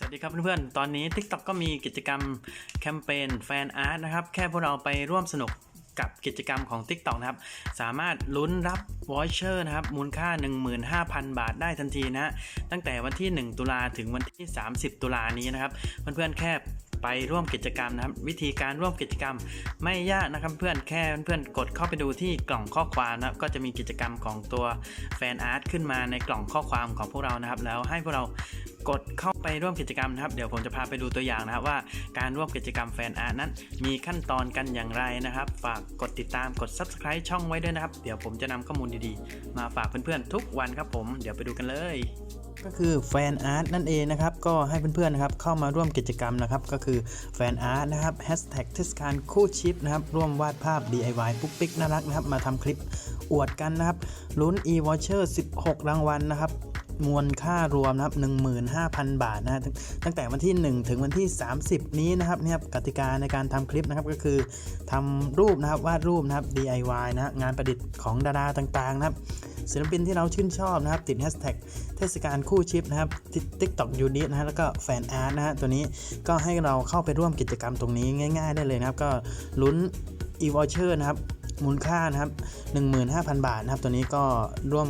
สวัสดีครับเพื่อนๆ ตอนนี้ TikTok ก็มีกิจกรรมแคมเปญแฟนอาร์ตนะครับ แค่พวกเราไปร่วมสนุกกับกิจกรรมของ TikTok นะครับ สามารถลุ้นรับวอชเชอร์นะครับ มูลค่า 15,000 บาทได้ทันทีนะฮะตั้งแต่วันที่ 1 ตุลาถึงวันที่ 30 ตุลานี้นะครับ เพื่อนๆ แค่ ไปร่วมกิจกรรมนะครับ วิธีการร่วมกิจกรรมไม่ยากนะครับเพื่อนแค่เพื่อนกดเข้าไปดูที่กล่องข้อความนะครับก็จะมีกิจกรรมของตัวแฟนอาร์ตขึ้นมาในกล่องข้อความของพวกเรานะครับ แล้วให้พวกเรากดเข้าไปร่วมกิจกรรมนะครับ เดี๋ยวผมจะพาไปดูตัวอย่างนะครับว่าการร่วมกิจกรรมแฟนอาร์ตนั้น มีขั้นตอนกันอย่างไรนะครับ ฝากกดติดตามกด subscribe ช่องไว้ด้วยนะครับ เดี๋ยวผมจะนำข้อมูลดีๆ มาฝากเพื่อนๆทุกวันครับผม เดี๋ยวไปดูกันเลย ก็คือแฟนอาร์ตนั่นเองนะครับ ก็ให้เพื่อนๆนะครับเข้ามาร่วมกิจกรรมนะครับ ก็คือแฟนอาร์ตนะครับแฮชแท็กเทศกาลคู่ชิปนะครับ ร่วมวาดภาพ DIY ปุ๊กปิ๊กน่ารักนะครับ มาทำคลิปอวดกันนะครับลุ้น e-voucher 16 รางวัลนะครับมวลค่ารวมนะครับ15,000 บาทนะฮะตั้งตั้งแต่วันที่ 1 ถึงวันที่ 30 นี้นะครับเนี่ยครับกติกาในการทำคลิปนะครับก็คือทำรูปนะครับวาดรูปนะครับ DIY นะฮะงานประดิษฐ์ของดาราต่างๆนะครับ ศิลปินที่เราชื่นชอบนะครับ ติดแฮชแท็กเทศกาลคู่ชิปนะครับทิกตอกยูนินะฮะแล้วก็แฟนอาร์ตนะฮะตัวนี้ก็ให้เราเข้าไปร่วมกิจกรรมตรงนี้ง่าย ๆ ได้เลยนะครับ ก็ลุ้นอีวอเชอร์นะครับมูลค่านะครับ 15,000 บาทนะครับ ตัวนี้ก็ร่วม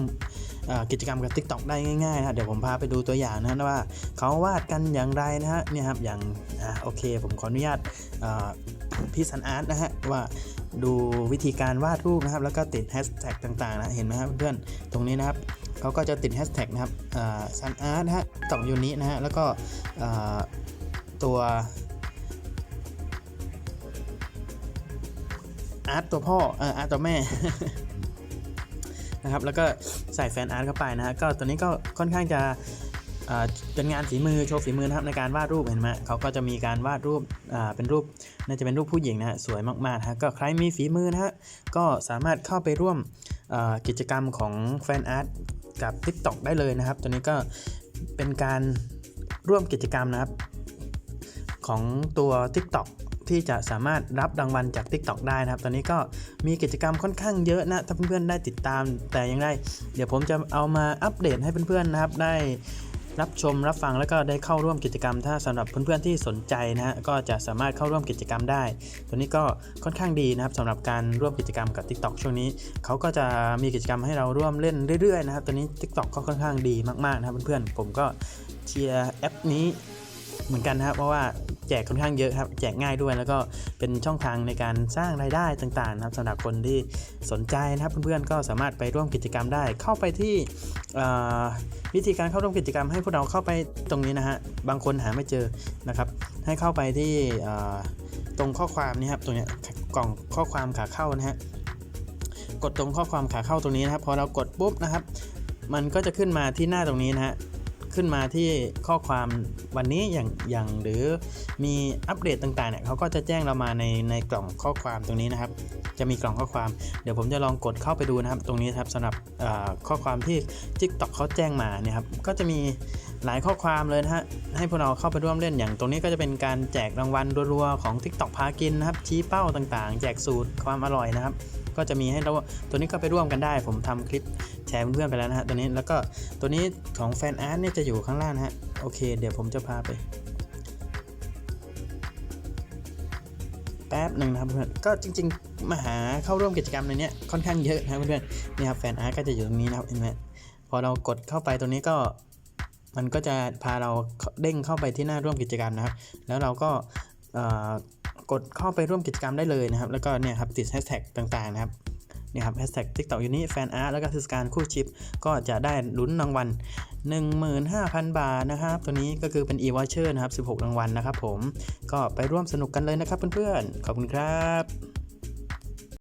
กิจกรรมกับ TikTok ได้ง่ายๆนะเดี๋ยวผมพาไปดูตัวอย่างนะว่าเขาวาดกันอย่างไรนะฮะเนี่ยครับอย่างอ่าโอเค ผมขออนุญาตพี่สันอาร์ตนะฮะว่าดูวิธีการวาดรูปนะครับ แล้วก็ติดแฮชแท็กต่างๆนะเห็นไหมครับเพื่อนตรงนี้นะครับเขาก็จะติดแฮชแท็กนะครับสันอาร์ตนะฮะตอกยูนินะฮะแล้วก็ตัวอาร์ตตัวพ่ออาร์ตตัวแม่ นะครับแล้วก็ใส่แฟนอาร์ตเข้าไปนะฮะก็ตัวนี้ก็ค่อนข้างจะเป็นงานฝีมือโชว์ฝีมือนะครับในการวาดรูปเห็นไหมเขาก็จะมีการวาดรูปเป็นรูปน่าจะเป็นรูปผู้หญิงนะฮะสวยมากๆนะฮะก็ใครมีฝีมือนะฮะก็สามารถเข้าไปร่วมกิจกรรมของแฟนอาร์ตกับ TikTok ได้เลยนะครับ ตัวนี้ก็เป็นการร่วมกิจกรรมนะครับของตัว TikTok ที่จะสามารถรับรางวัลจาก TikTok ได้นะครับ ตอนนี้ก็มีกิจกรรมค่อนข้างเยอะนะ ถ้าเพื่อนๆได้ติดตามแต่ยังไงเดี๋ยวผมจะเอามาอัปเดตให้เพื่อนๆนะครับได้รับชมรับฟังแล้วก็ได้เข้าร่วมกิจกรรม ถ้าสำหรับเพื่อนๆที่สนใจนะฮะก็จะสามารถเข้าร่วมกิจกรรมได้ ตัวนี้ก็ค่อนข้างดีนะครับสำหรับการร่วมกิจกรรมกับ TikTok ช่วงนี้เขาก็จะมีกิจกรรมให้เราร่วมเล่นเรื่อยๆนะครับตัวนี้ TikTok ก็ค่อนข้างดีมากๆนะครับเพื่อนๆผมก็เชียร์แอปนี้เหมือนกันนะครับเพราะว่า แจกค่อนข้างเยอะครับ แจกง่ายด้วยแล้วก็เป็นช่องทางในการสร้างรายได้ต่างๆนะครับสำหรับคนที่สนใจนะครับเพื่อนๆก็สามารถไปร่วมกิจกรรมได้ เข้าไปที่วิธีการเข้าร่วมกิจกรรมให้พวกเราเข้าไปตรงนี้นะฮะบางคนหาไม่เจอนะครับให้เข้าไปที่ตรงข้อความนี่ครับตรงนี้กล่องข้อความขาเข้านะฮะกดตรงข้อความขาเข้าตรงนี้นะครับพอเรากดปุ๊บนะครับ มันก็จะขึ้นมาที่หน้าตรงนี้นะฮะ ขึ้นมาที่ข้อความวันนี้อย่างอย่างหรือมีอัปเดตต่างๆเนี่ยเขาก็จะแจ้งเรามาในในกล่องข้อความตรงนี้นะครับ จะมีกล่องข้อความเดี๋ยวผมจะลองกดเข้าไปดูนะครับ ตรงนี้ครับสำหรับข้อความที่ TikTok เขาแจ้งมาเนี่ยครับก็จะมีหลายข้อความเลยนะฮะให้พวกเราเข้าไปร่วมเล่นอย่างตรงนี้ก็จะเป็นการแจกรางวัลรัวๆของ TikTok พากินนะครับชี้เป้าต่างๆ แจกสูตรความอร่อยนะครับ ก็จะมีให้เราตัวนี้ก็ไปร่วมกันได้ ผมทำคลิปแชร์เพื่อนๆไปแล้วนะฮะตัวนี้แล้วก็ตัวนี้ของแฟนอาร์ตเนี่ยจะอยู่ข้างล่างนะฮะโอเค เดี๋ยวผมจะพาไปแป๊บหนึ่งนะครับเพื่อนก็จริง ๆ มาหาเข้าร่วมกิจกรรมในเนี้ยค่อนข้างเยอะนะเพื่อนๆนี่ครับแฟนอาร์ตก็จะอยู่ตรงนี้นะครับเห็นไหมพอเรากดเข้าไปตรงนี้ก็มันก็จะพาเราเด้งเข้าไปที่หน้าร่วมกิจกรรมนะครับ แล้วเราก็ กดเข้าไปร่วมกิจกรรมได้เลยนะครับ แล้วก็เนี่ยครับติดแฮชแท็กต่างๆนะครับนี่ครับแฮชแท็กทิกตอกยูนี่แฟนอาร์ตแล้วก็เทศกาลคู่ชิป ก็จะได้ลุ้นรางวัล 15,000 บาทนะครับ ตัวนี้ก็คือเป็น e-voucher นะครับ 16 รางวัลนะครับผม ก็ไปร่วมสนุกกันเลยนะครับเพื่อนๆ ขอบคุณครับ